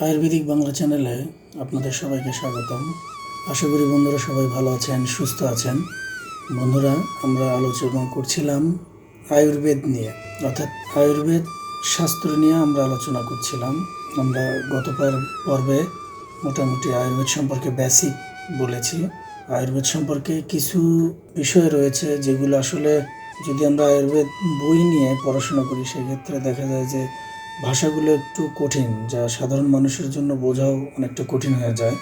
আয়ুর্বেদিক বাংলা চ্যানেলে আপনাদের সবাইকে স্বাগতম। আশা করি বন্ধুরা সবাই ভালো আছেন, সুস্থ আছেন। বন্ধুরা, আমরা আলোচনা করছিলাম আয়ুর্বেদ নিয়ে। অর্থাৎ আয়ুর্বেদ শাস্ত্র নিয়ে আমরা আলোচনা করছিলাম। আমরা গত পর- পর্বে মোটামুটি আয়ুর্বেদ সম্পর্কে বেসিক বলেছি। আয়ুর্বেদ সম্পর্কে কিছু বিষয় রয়েছে যেগুলো আসলে যদি আমরা আয়ুর্বেদ বই নিয়ে পড়াশোনা করি, সেক্ষেত্রে দেখা যায় যে ভাষাগুলো একটু কঠিন, যা সাধারণ মানুষের জন্য বোঝাও অনেকটা কঠিন হয়ে যায়।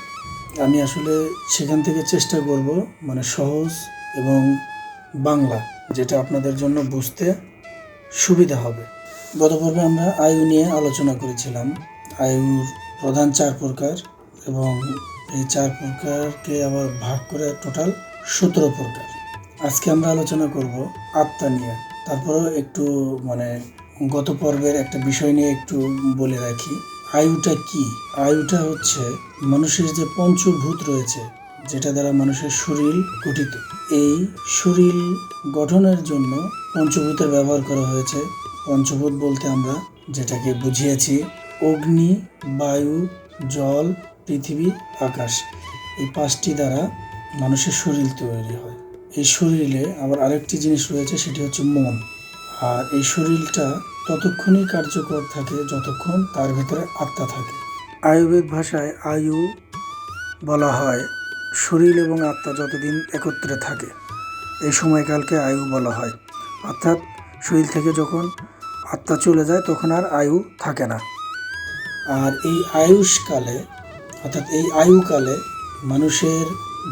আমি আসলে সেখান থেকে চেষ্টা করব মানে সহজ এবং বাংলা, যেটা আপনাদের জন্য বুঝতে সুবিধা হবে। গত পর্বে আমরা আয়ু নিয়ে আলোচনা করেছিলাম। আয়ুর প্রধান চার প্রকার এবং এই চার প্রকারকে আবার ভাগ করে টোটাল সতেরো প্রকার। আজকে আমরা আলোচনা করব আত্মা নিয়ে। তারপরেও একটু মানে গত পর্বের একটা বিষয় নিয়ে একটু বলে রাখি। আয়ুটা কি? আয়ুটা হচ্ছে মানুষের যে পঞ্চভূত রয়েছে, যেটা দ্বারা মানুষের শরীর গঠিত। এই শরীর গঠনের জন্য পঞ্চভূতের ব্যবহার করা হয়েছে। পঞ্চভূত বলতে আমরা যেটাকে বুঝিয়েছি, অগ্নি, বায়ু, জল, পৃথিবী, আকাশ। এই পাঁচটি দ্বারা মানুষের শরীর তৈরি হয়। এই শরীরে আবার আরেকটি জিনিস রয়েছে, সেটি হচ্ছে মন। আর এই শরীরটা ততক্ষণই কার্যকর থাকে যতক্ষণ তার ভিতরে আত্মা থাকে। আয়ুর্বেদ ভাষায় আয়ু বলা হয় শরীর এবং আত্মা যতদিন একত্রে থাকে এই সময়কালকে আয়ু বলা হয়। অর্থাৎ শরীর থেকে যখন আত্মা চলে যায় তখন আর আয়ু থাকে না। আর এই আয়ুষ্কালে অর্থাৎ এই আয়ুকালে মানুষের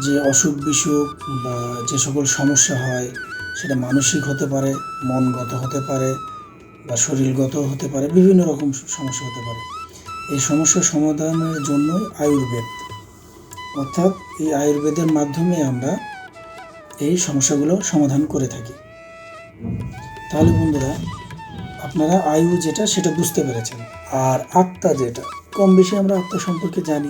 যে অসুখ বিসুখ বা যে সকল সমস্যা হয় সেটা মানসিক হতে পারে মনগত হতে পারে বা শরীরগত হতে পারে, বিভিন্ন রকম সমস্যা হতে পারে। এই সমস্যার সমাধানের জন্যই আয়ুর্বেদ। অর্থাৎ এই আয়ুর্বেদের মাধ্যমে আমরা এই সমস্যাগুলো সমাধান করে থাকি। তাহলে বন্ধুরা, আপনারা আয়ু যেটা, সেটা বুঝতে পেরেছেন। আর আত্মা যেটা, কম বেশি আমরা আত্মা সম্পর্কে জানি।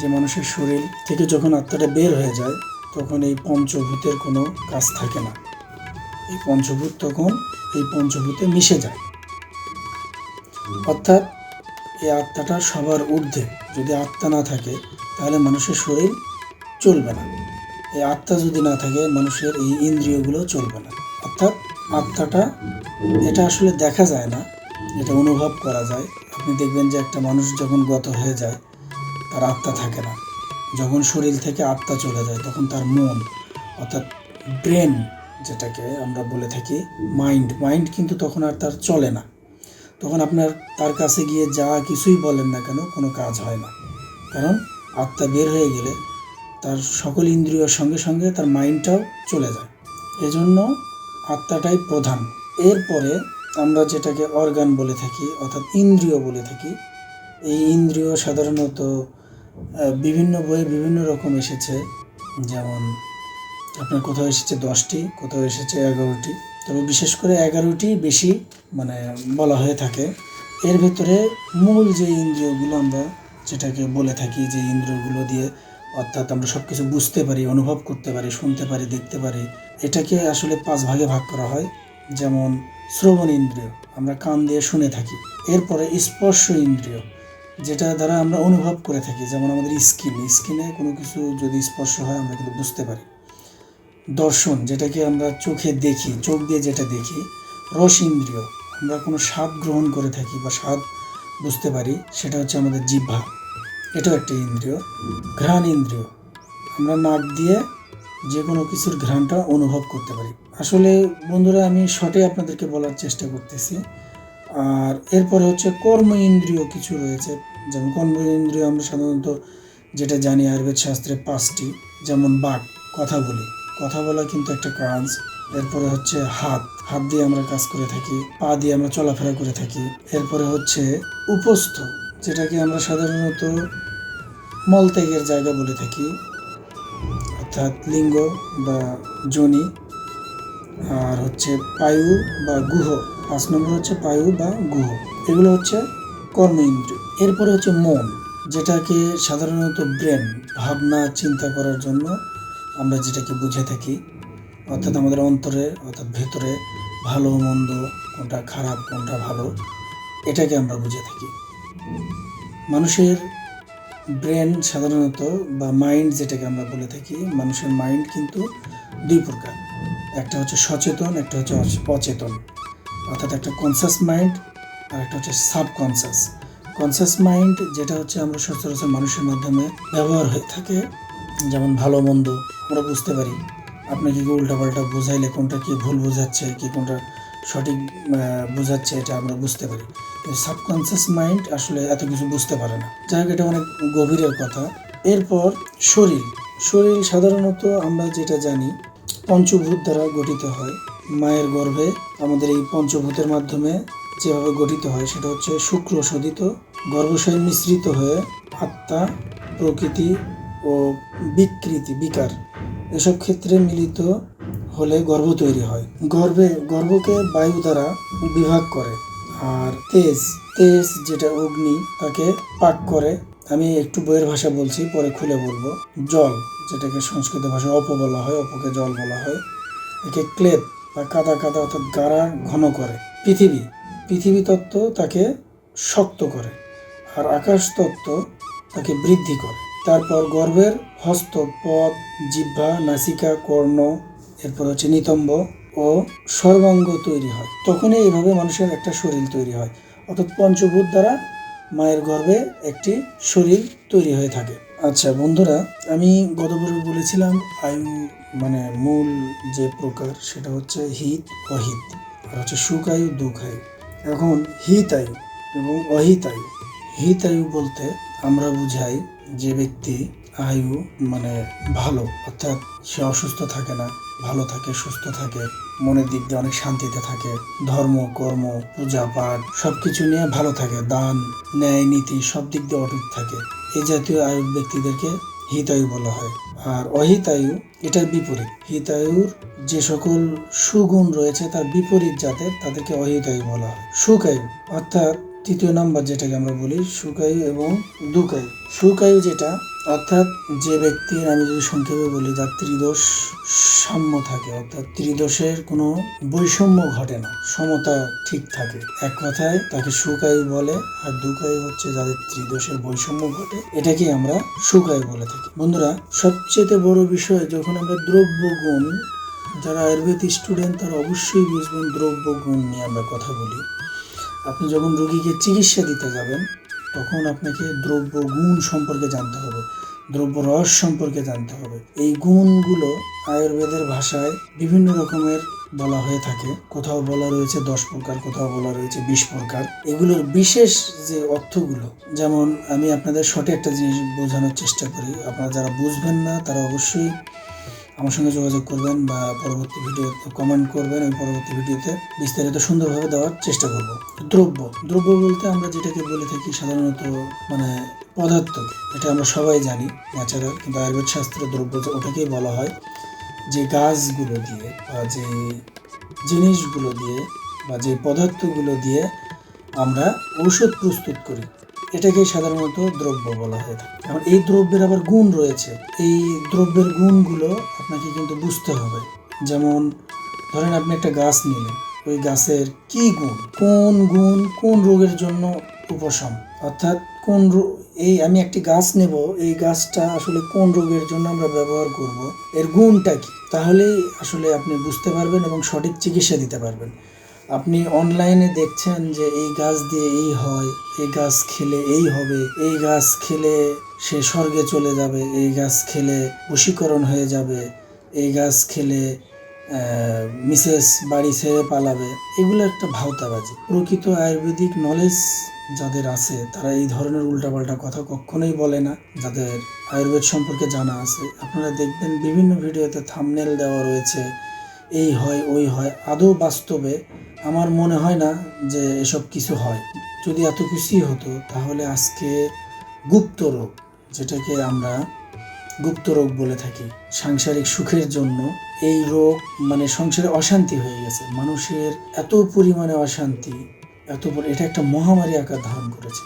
যে মানুষের শরীর থেকে যখন আত্মাটা বের হয়ে যায়, তখন এই পঞ্চভূতের কোনো কাজ থাকে না। এই পঞ্চভূত তখন, এই পঞ্চভূতে মিশে যায়। অর্থাৎ এই আত্মাটা সবার ঊর্ধ্বে। যদি আত্মা না থাকে, তাহলে মানুষের শরীর চলবে না। এই আত্মা যদি না থাকে, মানুষের এই ইন্দ্রিয়গুলো চলবে না। অর্থাৎ আত্মাটা, এটা আসলে দেখা যায় না, এটা অনুভব করা যায়। আপনি দেখবেন যে একটা মানুষ যখন গত হয়ে যায়, তার আত্মা থাকে না। যখন শরীর থেকে আত্মা চলে যায়, তখন তার মন, অর্থাৎ ব্রেন যেটাকে আমরা বলে থাকি, মাইন্ড মাইন্ড কিন্তু তখন আর তার চলে না। তখন আপনার তার কাছে গিয়ে যা কিছুই বলেন না কেন, কোনো কাজ হয় না। কারণ আত্মা বের হয়ে গেলে তার সকল ইন্দ্রিয়র সঙ্গে সঙ্গে তার মাইন্ডটাও চলে যায়। এজন্য আত্মাটাই প্রধান। এরপরে আমরা যেটাকে অর্গান বলে থাকি, অর্থাৎ ইন্দ্রিয় বলে থাকি, এই ইন্দ্রিয় সাধারণত বিভিন্ন বইয়ে বিভিন্ন রকম এসেছে। যেমন আপনার কোথাও এসেছে দশটি, কোথাও এসেছে এগারোটি। তবে বিশেষ করে এগারোটি বেশি মানে বলা হয়ে থাকে। এর ভেতরে মূল যে ইন্দ্রিয়গুলো আমরা যেটাকে বলে থাকি যে ইন্দ্রিয়গুলো দিয়ে অর্থাৎ আমরা সব কিছু বুঝতে পারি, অনুভব করতে পারি, শুনতে পারি, দেখতে পারি, এটাকে আসলে পাঁচ ভাগে ভাগ করা হয়। যেমন শ্রবণ ইন্দ্রিয়, আমরা কান দিয়ে শুনে থাকি। এরপরে স্পর্শ ইন্দ্রিয়, যেটা দ্বারা আমরা অনুভব করে থাকি। যেমন আমাদের স্কিন, স্কিনে কোনো কিছু যদি স্পর্শ হয়, আমরা কিন্তু বুঝতে পারি। দর্শন, যেটাকে আমরা চোখে দেখি, চোখ দিয়ে যেটা দেখি, রস ইন্দ্রিয়। আমরা কোনো স্বাদ গ্রহণ করে থাকি বা স্বাদ বুঝতে পারি, সেটা হচ্ছে আমাদের জিহ্বা। এটাও একটা ইন্দ্রিয়, ঘ্রাণ ইন্দ্রিয়। আমরা নাক দিয়ে যে কোনো কিছুর ঘ্রাণটা অনুভব করতে পারি। আসলে বন্ধুরা, আমি শর্টে আপনাদেরকে বলার চেষ্টা করতেছি। আর এরপরে হচ্ছে কর্ম ইন্দ্রিয় কিছু রয়েছে। যেমন কর্ম ইন্দ্রিয় আমরা সাধারণত যেটা জানি আয়ুর্বেদ শাস্ত্রে পাঁচটি, যেমন বাক, কথা বলি। কথা বলা কিন্তু একটা কাজ এরপরে হচ্ছে হাত। হাত দিয়ে আমরা কাজ করে থাকি, পা দিয়ে আমরা চলাফেরা করে থাকি। এরপরে হচ্ছে উপস্থ, যেটাকে আমরা সাধারণত মলত্যাগের জায়গা বলে থাকি। অর্থাৎ লিঙ্গ বা যোনি আর হচ্ছে পায়ু বা গুহ। পাঁচ নম্বর হচ্ছে পায়ু বা গুহ। এগুলো হচ্ছে কর্ম এরপরে হচ্ছে মন, যেটাকে সাধারণত ব্রেন, ভাবনা, চিন্তা করার জন্য আমরা যেটাকে বুঝে থাকি, অর্থাৎ আমাদের অন্তরে, অর্থাৎ ভেতরে ভালো মন্দ, কোনটা খারাপ, কোনটা ভালো, এটাকে আমরা বুঝে থাকি। মানুষের ব্রেন সাধারণত বা মাইন্ড যেটাকে আমরা বলে থাকি, মানুষের মাইন্ড কিন্তু দুই প্রকার। একটা হচ্ছে সচেতন, একটা হচ্ছে অচ- অচেতন। অর্থাৎ একটা কনসাস মাইন্ড আর একটা হচ্ছে সাবকনসাস কনসাস মাইন্ড যেটা হচ্ছে আমরা সচরাচর মানুষের মাধ্যমে ব্যবহার হয়ে থাকে যেমন ভালো মন্দ, আমরা বুঝতে পারি। আপনাকে কি উল্টাপাল্টা বোঝাইলে কোনটা কি ভুল বোঝাচ্ছে, কি কোনটা সঠিক বোঝাচ্ছে, এটা আমরা বুঝতে পারি। সাবকনসিয়াস মাইন্ড আসলে এত কিছু বুঝতে পারে না। যাই হোক, এটা অনেক গভীরের কথা। এরপর শরীর। শরীর সাধারণত আমরা যেটা জানি, পঞ্চভূত দ্বারা গঠিত হয়। মায়ের গর্ভে আমাদের এই পঞ্চভূতের মাধ্যমে যেভাবে গঠিত হয়, সেটা হচ্ছে শুক্র শোধিত গর্ভশয় মিশ্রিত হয়ে আত্মা, প্রকৃতি ও বিকৃতি, বিকার, এসব ক্ষেত্রে মিলিত হলে গর্ভ তৈরি হয়। গর্ভে, গর্ভকে বায়ু দ্বারা বিভাগ করে। আর তেজ তেজ যেটা অগ্নি, তাকে পাক করে। আমি একটু বইয়ের ভাষা বলছি, পরে খুলে বলব। জল, যেটাকে সংস্কৃত ভাষায় অপ বলা হয়, অপকে জল বলা হয়, একে ক্লেদ বা কাদা কাদা অর্থাৎ গাড়া ঘন করে। পৃথিবী পৃথিবী তত্ত্ব তাকে শক্ত করে, আর আকাশ তত্ত্ব তাকে বৃদ্ধি করে। তারপর গর্ভের হস্ত পদ, জিহ্বা, নাসিকা, কর্ণ, এরপর হচ্ছে নিতম্ব ও সর্বাঙ্গ তৈরি হয়। তখনই এইভাবে মানুষের একটা শরীর তৈরি হয়। অর্থাৎ পঞ্চভূত দ্বারা মায়ের গর্ভে একটি শরীর তৈরি হয়ে থাকে। আচ্ছা বন্ধুরা, আমি গত পর্বে বলেছিলাম, আয়ু মানে মূল যে প্রকার সেটা হচ্ছে হিত, অহিত। আর হচ্ছে দুঃখ আয়ু। এখন হিত আয়ু এবং অহিত আয়ু। হিত আয়ু বলতে আমরা বুঝাই যে ব্যক্তি আয়ু মানে ভালো, অর্থাৎ সে অসুস্থ থাকে না, ভালো থাকে, সুস্থ থাকে, মনের দিক দিয়ে অনেক শান্তিতে থাকে, ধর্ম, কর্ম, পূজা পাঠ, সবকিছু নিয়ে ভালো থাকে, দান, ন্যায়, নীতি সব দিক দিয়ে অটুট থাকে। এই জাতীয় আয়ু ব্যক্তিদেরকে হিতায়ু বলা হয়। আর অহিতায়ু এটার বিপরীত। হিতায়ুর যে সকল সুগুণ রয়েছে, তার বিপরীত জাতের তাদেরকে অহিতায়ু বলা হয়। সুখায়ু অর্থাৎ তৃতীয় নাম্বার যেটাকে আমরা বলি সুখায়ু এবং দুকায়ু। সুখায়ু যেটা, অর্থাৎ যে ব্যক্তির আমি যদি সংক্ষেপে বলি যার ত্রিদোষ সাম্য থাকে, অর্থাৎ ত্রিদোষের কোনো বৈষম্য ঘটে না, সমতা ঠিক থাকে। এক কথায় তাকে সুখায়ু বলে, আর দুকায়ু হচ্ছে যাদের ত্রিদোষের বৈষম্য ঘটে, এটাকে আমরা সুখায়ু বলে থাকি। বন্ধুরা, সবচেয়ে বড় বিষয়, যখন আমরা দ্রব্য গুণ যারা আয়ুর্বেদ স্টুডেন্ট, তারা অবশ্যই বুঝবেন দ্রব্য গুণ নিয়ে আমরা কথা বলি। আপনি যখন রোগীকে চিকিৎসা দিতে যাবেন, তখন আপনাকে দ্রব্য গুণ সম্পর্কে জানতে হবে, দ্রব্য রস সম্পর্কে জানতে হবে। এই গুণগুলো আয়ুর্বেদের ভাষায় বিভিন্ন রকমের বলা হয়ে থাকে। কোথাও বলা রয়েছে দশ প্রকার, কোথাও বলা রয়েছে বিশ প্রকার। এগুলোর বিশেষ যে অর্থগুলো, যেমন আমি আপনাদের শর্টে একটা জিনিস বোঝানোর চেষ্টা করি। আপনারা যারা বুঝবেন না, তারা অবশ্যই আমার সঙ্গে যোগাযোগ করবেন বা পরবর্তী ভিডিওতে কমেন্ট করবেন, আমি পরবর্তী ভিডিওতে বিস্তারিত সুন্দরভাবে দেওয়ার চেষ্টা করব। দ্রব্য দ্রব্য বলতে আমরা যেটাকে বলে থাকি সাধারণত মানে পদার্থ, এটা আমরা সবাই জানি ন্যাচারাল কিন্তু আয়ুর্বেদ শাস্ত্রে দ্রব্য ওটাকেই বলা হয়। যে গাছগুলো দিয়ে বা যে জিনিসগুলো দিয়ে বা যে পদার্থগুলো দিয়ে আমরা ঔষধ প্রস্তুত করি। এটাকে সাধারণত দ্রব্য বলা হয়ে এখন এই দ্রব্যের আবার গুণ রয়েছে। এই দ্রব্যের গুণগুলো আপনাকে কিন্তু বুঝতে হবে। যেমন, ধরেন আপনি একটা গাছ নিলেন। ওই গাছের কি গুণ? কোন গুণ? কোন রোগের জন্য উপশম? অর্থাৎ কোন এই আমি একটি গাছ নেব, এই গাছটা আসলে কোন রোগের জন্য আমরা ব্যবহার করব? এর গুণটা কি? তাহলেই আসলে আপনি বুঝতে পারবেন এবং সঠিক চিকিৎসা দিতে পারবেন। আপনি অনলাইনে দেখছেন যে এই গাছ দিয়ে এই হয়, এই গাছ খেলে এই হবে, এই গাছ খেলে সে স্বর্গে চলে যাবে, এই গাছ খেলে বশীকরণ হয়ে যাবে, এই গাছ খেলে মিসেস বাড়ি ছেড়ে পালাবে। এগুলো একটা ভাওতাবাজি। প্রকৃত আয়ুর্বেদিক নলেজ যাদের আছে, তারা এই ধরনের উল্টাপাল্টা কথা কখনোই বলে না। যাদের আয়ুর্বেদ সম্পর্কে জানা আছে, আপনারা দেখবেন বিভিন্ন ভিডিওতে থামনেল দেওয়া রয়েছে, এই হয়, ওই হয়। আদৌ বাস্তবে আমার মনে হয় না যে এসব কিছু হয়। যদি এত কিছুই হতো, তাহলে আজকে গুপ্ত রোগ, যেটাকে আমরা গুপ্ত রোগ বলে থাকি, সাংসারিক সুখের জন্য এই রোগ মানে সংসারে অশান্তি হয়ে গেছে। মানুষের এত পরিমাণে অশান্তি, এত এটা একটা মহামারী আকার ধারণ করেছে।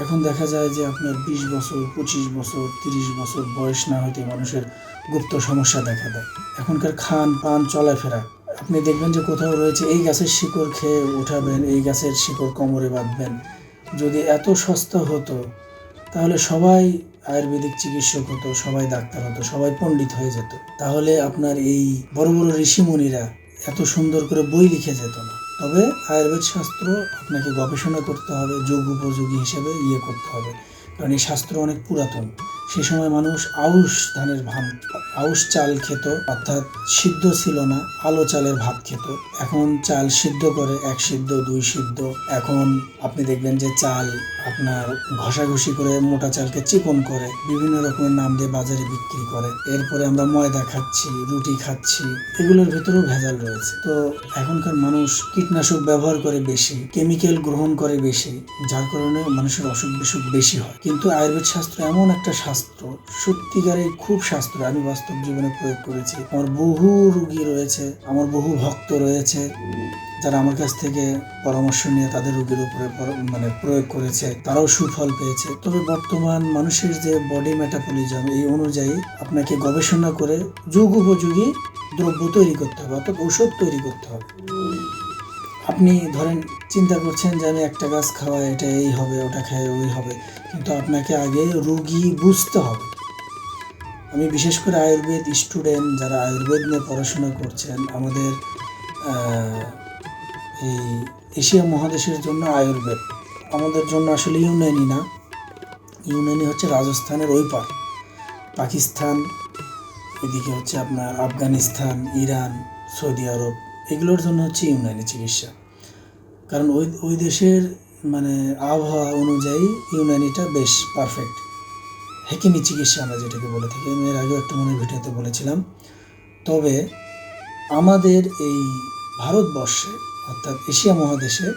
এখন দেখা যায় যে আপনার বিশ বছর, পঁচিশ বছর, তিরিশ বছর বয়স না হতে মানুষের গুপ্ত সমস্যা দেখা দেয়। এখনকার খান পান চলাফেরা আপনি দেখবেন যে কোথাও রয়েছে, এই গাছের শিকড় খেয়ে উঠাবেন, এই গাছের শিকড় কোমরে বাঁধবেন। যদি এত সস্তা হতো, তাহলে সবাই আয়ুর্বেদিক চিকিৎসক হতো, সবাই ডাক্তার হতো, সবাই পণ্ডিত হয়ে যেত। তাহলে আপনার এই বড় বড় ঋষিমুনিরা এত সুন্দর করে বই লিখে যেত না। তবে আয়ুর্বেদ শাস্ত্র আপনাকে গবেষণা করতে হবে, যোগ উপযোগী হিসেবে ইয়ে করতে হবে। কারণ এই শাস্ত্র অনেক পুরাতন। সে সময় মানুষ আউশ ধানের ভাম আউশ চাল খেত, অর্থাৎ সিদ্ধ ছিল না, আলো চালের ভাত খেত। এখন চাল সিদ্ধ করে, এক সিদ্ধ, দুই সিদ্ধ। এখন আপনি দেখবেন যে চাল আপনার ঘষাঘষি করে মোটা চালকে চিকন করে, বিভিন্ন রকমের নাম দিয়ে বাজারে বিক্রি করে। এরপরে আমরা ময়দা খাচ্ছি, রুটি খাচ্ছি, এগুলোর ভেতরেও ভেজাল রয়েছে। তো এখনকার মানুষ কীটনাশক ব্যবহার করে বেশি, কেমিক্যাল গ্রহণ করে বেশি, যার কারণে মানুষের অসুখ বিসুখ বেশি হয়। কিন্তু আয়ুর্বেদ শাস্ত্র এমন একটা শাস্ত্র সত্যিকারে খুব শাস্ত্র আমি বাস্তব জীবনে প্রয়োগ করেছি। আমার বহু রুগী রয়েছে, আমার বহু ভক্ত রয়েছে, যারা আমার কাছ থেকে পরামর্শ নিয়ে তাদের রোগীর উপরে মানে প্রয়োগ করেছে। তারাও সুফল পেয়েছে। তবে বর্তমান মানুষের যে বডি মেটাবলিজম এই অনুযায়ী আপনাকে গবেষণা করে যুগ উপযোগী দ্রব্য তৈরি করতে হবে, অর্থাৎ ঔষধ তৈরি করতে হবে। আপনি ধরেন চিন্তা করছেন যে আমি একটা গাছ খাওয়া এটা এই হবে, ওটা খাই, ওই হবে। কিন্তু আপনাকে আগে রুগী বুঝতে হবে। আমি বিশেষ করে আয়ুর্বেদ স্টুডেন্ট যারা আয়ুর্বেদ নিয়ে পড়াশোনা করছেন, আমাদের এই এশিয়া মহাদেশের জন্য আয়ুর্বেদ। আমাদের জন্য আসলে ইউনানি না। ইউনানি হচ্ছে রাজস্থানের ওই পার। পাকিস্তান, এদিকে হচ্ছে আপনার আফগানিস্তান, ইরান, সৌদি আরব, এগুলোর জন্য হচ্ছে ইউনানি চিকিৎসা। কারণ ওই ওই দেশের মানে আবহাওয়া অনুযায়ী ইউনানিটা বেশ পারফেক্ট হেকিমি চিকিৎসা আমরা যেটাকে বলে থাকি, আমি এর আগেও একটা মনে ভিডিওতে বলেছিলাম। তবে আমাদের এই ভারতবর্ষে, অর্থাৎ এশিয়া মহাদেশে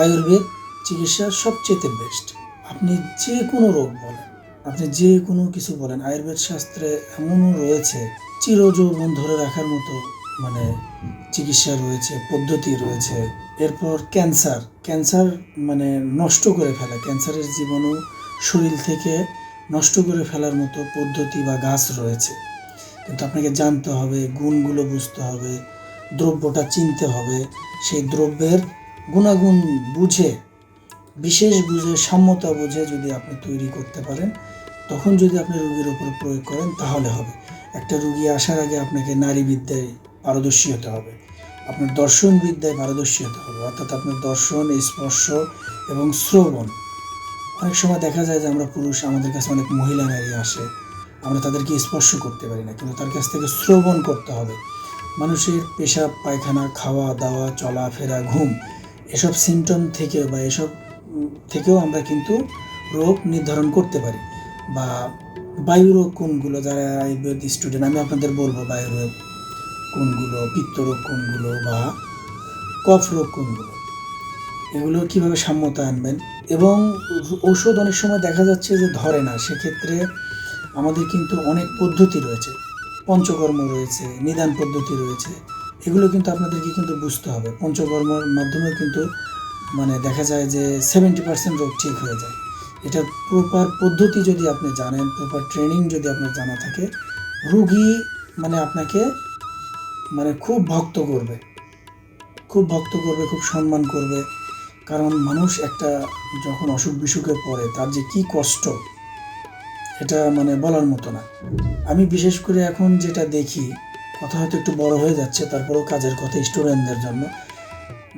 আয়ুর্বেদ চিকিৎসা সবচেয়ে বেস্ট আপনি যে কোনো রোগ বলেন, আপনি যে কোনো কিছু বলেন, আয়ুর্বেদ শাস্ত্রে এমনও রয়েছে, চিরযৌবন ধরে রাখার মতো মানে চিকিৎসা রয়েছে, পদ্ধতি রয়েছে। এরপর ক্যান্সার। ক্যান্সার মানে নষ্ট করে ফেলা। ক্যান্সারের জীবাণু শরীর থেকে নষ্ট করে ফেলার মতো পদ্ধতি বা গাছ রয়েছে। কিন্তু আপনাকে জানতে হবে, গুণগুলো বুঝতে হবে, দ্রব্যটা চিনতে হবে। সেই দ্রব্যের গুণাগুণ বুঝে, বিশেষ বুঝে, সাম্যতা বুঝে যদি আপনি তৈরি করতে পারেন, তখন যদি আপনি রোগীর উপর প্রয়োগ করেন, তাহলে হবে। একটা রুগী আসার আগে আপনাকে নারী বিদ্যায় পারদর্শী হতে হবে। আপনার দর্শন বিদ্যায় পারদর্শী হতে হবে। অর্থাৎ আপনার দর্শন স্পর্শ এবং শ্রবণ। অনেক সময় দেখা যায় যে আমরা পুরুষ, আমাদের কাছে অনেক মহিলা নারী আসে। আমরা তাদেরকে স্পর্শ করতে পারি না, কিন্তু তার কাছ থেকে শ্রবণ করতে হবে। মানুষের পেশাব পায়খানা, খাওয়া, দাওয়া চলাফেরা ঘুম, এসব সিমটম থেকে বা এসব থেকেও আমরা কিন্তু রোগ নির্ধারণ করতে পারি। বা বায়ুরোগ কোনগুলো, যারা আয়ুর্বেদ স্টুডেন্ট আমি আপনাদের বলব বায়ুরোগ। কোনগুলো, পিত্তরোগ কোনগুলো বা কফ রোগ কোনগুলো? এগুলো কীভাবে সাম্যতা আনবেন? এবং ঔষধ অনেক সময় দেখা যাচ্ছে যে ধরে না, সেক্ষেত্রে আমাদের কিন্তু অনেক পদ্ধতি রয়েছে। পঞ্চকর্ম রয়েছে, নিদান পদ্ধতি রয়েছে। এগুলো কিন্তু আপনাদেরকে কিন্তু বুঝতে হবে। পঞ্চকর্মর মাধ্যমে কিন্তু মানে দেখা যায় যে সেভেন্টি পার্সেন্ট রোগ ঠিক হয়ে যায়। এটা প্রপার পদ্ধতি যদি আপনি জানেন প্রপার ট্রেনিং যদি আপনার জানা থাকে, রুগী মানে আপনাকে মানে খুব ভক্ত করবে। খুব ভক্ত করবে, খুব সম্মান করবে। কারণ মানুষ একটা যখন অসুখ বিসুখে পড়ে, তার যে কি কষ্ট, এটা মানে বলার মতো না। আমি বিশেষ করে এখন যেটা দেখি, কথা হয়তো একটু বড় হয়ে যাচ্ছে, তারপরেও কাজের কথা স্টুডেন্টদের জন্য।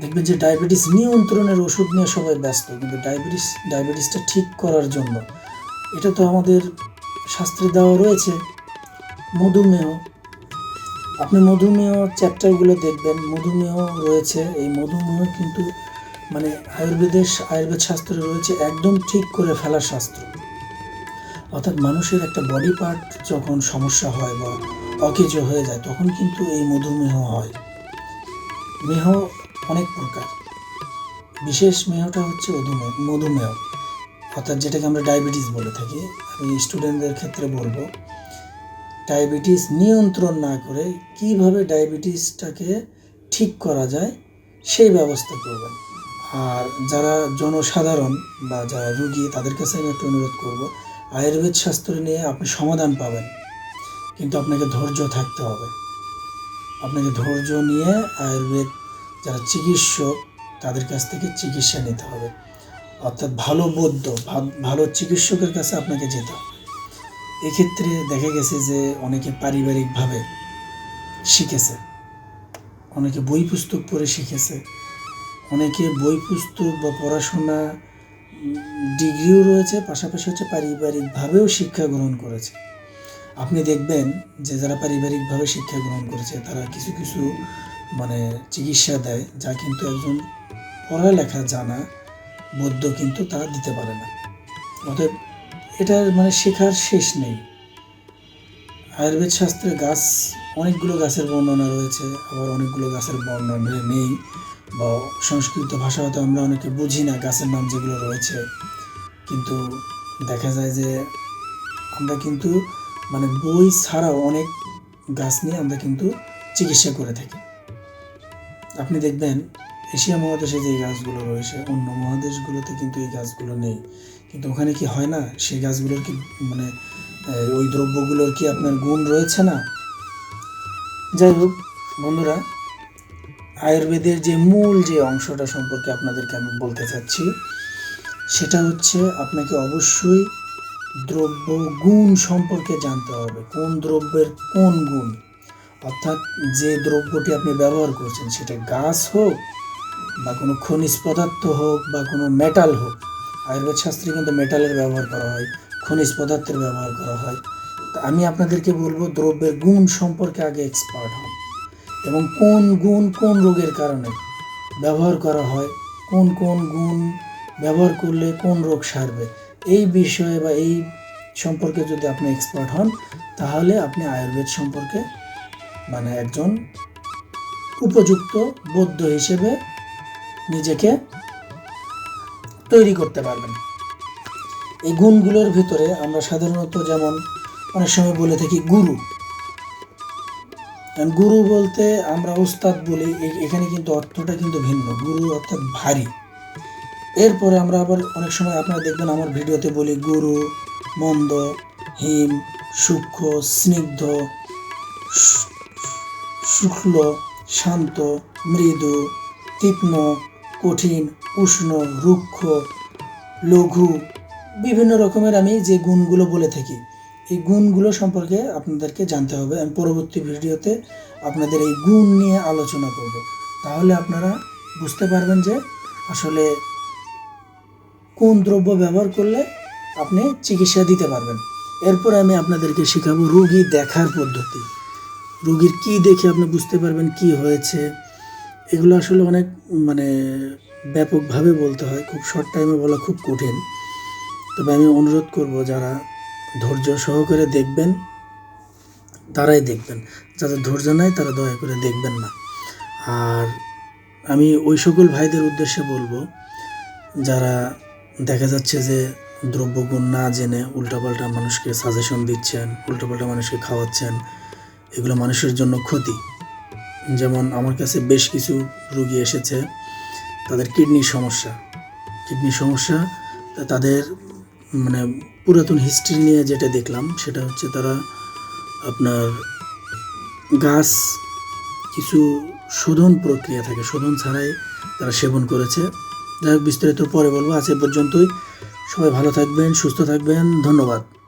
দেখবেন যে ডায়াবেটিস নিয়ন্ত্রণের ওষুধ নিয়ে সবাই ব্যস্ত, কিন্তু ডায়াবেটিস, ডায়াবেটিসটা ঠিক করার জন্য, এটা তো আমাদের শাস্ত্রে দেওয়া রয়েছে, মধুমেহ। আপনি মধুমেহ চ্যাপ্টারগুলো দেখবেন। মধুমেহ রয়েছে। এই মধুমেহ কিন্তু মানে আয়ুর্বেদের আয়ুর্বেদ শাস্ত্রে রয়েছে, একদম ঠিক করে ফেলার শাস্ত্র। অর্থাৎ মানুষের একটা বডি পার্ট যখন সমস্যা হয় বা অকেজ হয়ে যায়, তখন কিন্তু এই মধুমেহ হয়। মেহ অনেক প্রকার। বিশেষ মেহটা হচ্ছে মধুমেহ মধুমেহ। অর্থাৎ যেটাকে আমরা ডায়াবেটিস বলে থাকি। আমি স্টুডেন্টদের ক্ষেত্রে বলব। ডায়াবেটিস নিয়ন্ত্রণ না করে কীভাবে ডায়াবেটিসটাকে ঠিক করা যায় সেই ব্যবস্থা করবেন। আর যারা জনসাধারণ বা যারা রুগী, তাদের কাছে আমি একটু অনুরোধ করব, আয়ুর্বেদ শাস্ত্র নিয়ে আপনি সমাধান পাবেন। কিন্তু আপনাকে ধৈর্য থাকতে হবে। আপনাকে ধৈর্য নিয়ে আয়ুর্বেদ, যারা চিকিৎসক, তাদের কাছ থেকে চিকিৎসা নিতে হবে। অর্থাৎ ভালো বৈদ্য ভা- ভালো চিকিৎসকের কাছে আপনাকে যেতে হবে। এক্ষেত্রে দেখা গেছে যে অনেকে পারিবারিকভাবে শিখেছে। অনেকে বই পুস্তক পড়ে শিখেছে। অনেকে বই পুস্তক বা পড়াশোনা ডিগ্রিও রয়েছে, পাশাপাশি হচ্ছে পারিবারিকভাবেও শিক্ষা গ্রহণ করেছে। আপনি দেখবেন যে যারা পারিবারিকভাবে শিক্ষা গ্রহণ করেছে, তারা কিছু কিছু মানে চিকিৎসা দেয়, যা কিন্তু একজন পড়ালেখা জানা বৈদ্য কিন্তু তা দিতে পারে না। অতএব এটার মানে শেখার শেষ নেই। আয়ুর্বেদ শাস্ত্রে গাছ, অনেকগুলো গাছের বর্ণনা রয়েছে, আবার অনেকগুলো গাছের বর্ণনা নেই, বা সংস্কৃত ভাষা হয়তো আমরা অনেকে বুঝি না গাছের নাম যেগুলো রয়েছে, কিন্তু দেখা যায় যে আমরা কিন্তু মানে বই ছাড়াও অনেক গাছ নিয়ে আমরা কিন্তু চিকিৎসা করে থাকি। আপনি দেখবেন, এশিয়া মহাদেশে যে গাছগুলো রয়েছে, অন্য মহাদেশগুলোতে কিন্তু এই গাছগুলো নেই। কিন্তু ওখানে কি হয় না? সেই গাছগুলোর কি মানে ওই দ্রব্যগুলোর কি আপনার গুণ রয়েছে না? যাই হোক, বন্ধুরা, আয়ুর্বেদের যে মূল যে অংশটা সম্পর্কে আপনাদেরকে আমি বলতে চাচ্ছি, সেটা হচ্ছে আপনাকে অবশ্যই দ্রব্য গুণ সম্পর্কে জানতে হবে। কোন দ্রব্যের কোন গুণ? অর্থাৎ যে দ্রব্যটি আপনি ব্যবহার করছেন, সেটা গাছ হোক, বা কোনো খনিজ পদার্থ হোক, বা কোনো মেটাল হোক আয়ুর্বেদ শাস্ত্রে কিন্তু মেটালের ব্যবহার করা হয়, খনিজ পদার্থের ব্যবহার করা হয়। তা আমি আপনাদেরকে বলব, দ্রব্যের গুণ সম্পর্কে আগে এক্সপার্ট হন এবং কোন গুণ কোন রোগের কারণে ব্যবহার করা হয়, কোন কোন গুণ ব্যবহার করলে কোন রোগ সারবে, এই বিষয়ে বা এই সম্পর্কে যদি আপনি এক্সপার্ট হন, তাহলে আপনি আয়ুর্বেদ সম্পর্কে মানে একজন উপযুক্ত বৌদ্ধ হিসেবে নিজেকে তৈরি করতে পারবেন। এই গুণগুলোর ভিতরে আমরা সাধারণত যেমন অনেক সময় বলে থাকি গুরু। And গুরু বলতে আমরা উস্তাদ বলি এখানে কিন্তু অর্থটা কিন্তু ভিন্ন। গুরু অর্থাৎ ভারী। এরপরে আমরা আবার অনেক সময় আপনারা দেখবেন আমার ভিডিওতে বলি গুরু, মন্দ, হিম, সূক্ষ্ম, স্নিগ্ধ শুক্ল, শান্ত, মৃদু, তীক্ষ্ণ, কঠিন উষ্ণ, রুক্ষ, লঘু, বিভিন্ন রকমের আমি যে গুণগুলো বলে থাকি, এই গুণগুলো সম্পর্কে আপনাদেরকে জানতে হবে। আমি পরবর্তী ভিডিওতে আপনাদের এই গুণ নিয়ে আলোচনা করব। তাহলে আপনারা বুঝতে পারবেন যে আসলে কোন দ্রব্য ব্যবহার করলে আপনি চিকিৎসা দিতে পারবেন। এরপরে আমি আপনাদেরকে শেখাবো রোগী দেখার পদ্ধতি। রোগীর কি দেখে আপনি বুঝতে পারবেন, কি হয়েছে? এগুলো আসলে অনেক মানে ব্যাপকভাবে বলতে হয়। খুব শর্ট টাইমে বলা খুব কঠিন। তবে আমি অনুরোধ করব যারা ধৈর্য সহকারে দেখবেন, তারাই দেখবেন। যাদের ধৈর্য নাই, তারা দয়া করে দেখবেন না। আর আমি ওই সকল ভাইদের উদ্দেশ্যে বলব, যারা দেখা যাচ্ছে যে দ্রব্যগুণ না জেনে উল্টাপাল্টা মানুষকে সাজেশন দিচ্ছেন, উল্টাপাল্টা মানুষকে খাওয়াচ্ছেন, এগুলো মানুষের জন্য ক্ষতি। যেমন আমার কাছে বেশ কিছু রুগী এসেছে, তাদের কিডনির সমস্যা। কিডনির সমস্যা তাদের মানে পুরাতন হিস্ট্রি নিয়ে যেটা দেখলাম, সেটা হচ্ছে তারা আপনার গাছ কিছু শোধন প্রক্রিয়া থাকে, শোধন ছাড়াই তারা সেবন করেছে। যাই হোক, বিস্তারিত পরে বলব। আজ এ পর্যন্তই। সবাই ভালো থাকবেন, সুস্থ থাকবেন। ধন্যবাদ।